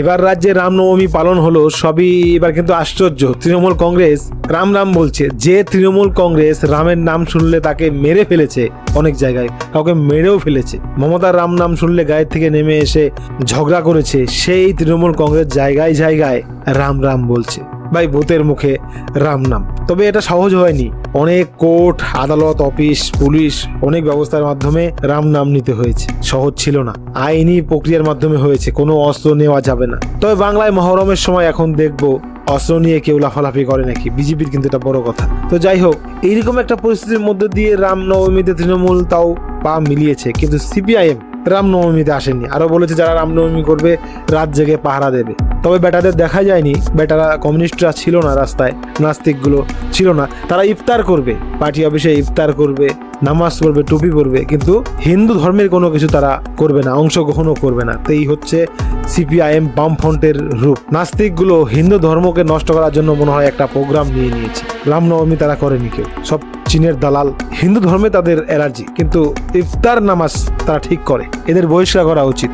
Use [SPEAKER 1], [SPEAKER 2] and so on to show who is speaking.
[SPEAKER 1] এবার রাজ্যে রামনবমী পালন হলো, সবই এবার কিন্তু আশ্চর্য। তৃণমূল কংগ্রেস রাম রাম বলছে, যে তৃণমূল কংগ্রেস রামের নাম শুনলে তাকে মেরে ফেলেছে অনেক জায়গায়, কাউকে মেরেও ফেলেছে। মমতার রাম নাম শুনলে গায়ের থেকে নেমে এসে ঝগড়া করেছে, সেই তৃণমূল কংগ্রেস জায়গায় জায়গায় রাম রাম বলছে। ভাই, ভূতের মুখে রাম নাম। তবে এটা সহজ হয়নি। অনেক কোর্ট, আদালত, অফিস, পুলিশ অনেক ব্যবস্থার মাধ্যমে রাম নাম নিতে হয়েছে। সহজ ছিল না। আইনি প্রক্রিয়ার মাধ্যমে হয়েছে। কোনো অস্ত্র নেওয়া যাবে না। তবে বাংলায় মহরমের সময় এখন দেখব অস্ত্র নিয়ে কেউ লাফালাফি করে নাকি। বিজেপির কিন্তু এটা বড় কথা। তো যাই হোক, এইরকম একটা পরিস্থিতির মধ্যে দিয়ে রামনবমীতে তৃণমূল তাও পা মিলিয়েছে। কিন্তু সিপিআইএম রামনবমীতে আসেনি আরও বলেছে যারা রামনবমী করবে, রাত জেগে পাহারা দেবে। তবে বেটাদের দেখা যায়নি। বেটারা কমিউনিস্টরা ছিল না রাস্তায়। নাস্তিকগুলো ছিল না, তারা ইফতার করবে, পার্টি অফিসে ইফতার করবে, নামাজ পড়বে, টুপি পরবে, কিন্তু হিন্দু ধর্মের কোনো কিছু তারা করবে না, অংশগ্রহণও করবে না। তো এই হচ্ছে সিপিআইএম বামফ্রন্টের রূপ। নাস্তিকগুলো হিন্দু ধর্মকে নষ্ট করার জন্য মনে হয় একটা প্রোগ্রাম নিয়ে নিয়েছে। রামনবমী তারা করেনি কেউ। সব চীনের দালাল। হিন্দু ধর্মে তাদের অ্যালার্জি, কিন্তু ইফতার নামাজ তারা ঠিক করে। এদের বহিষ্কার করা উচিত।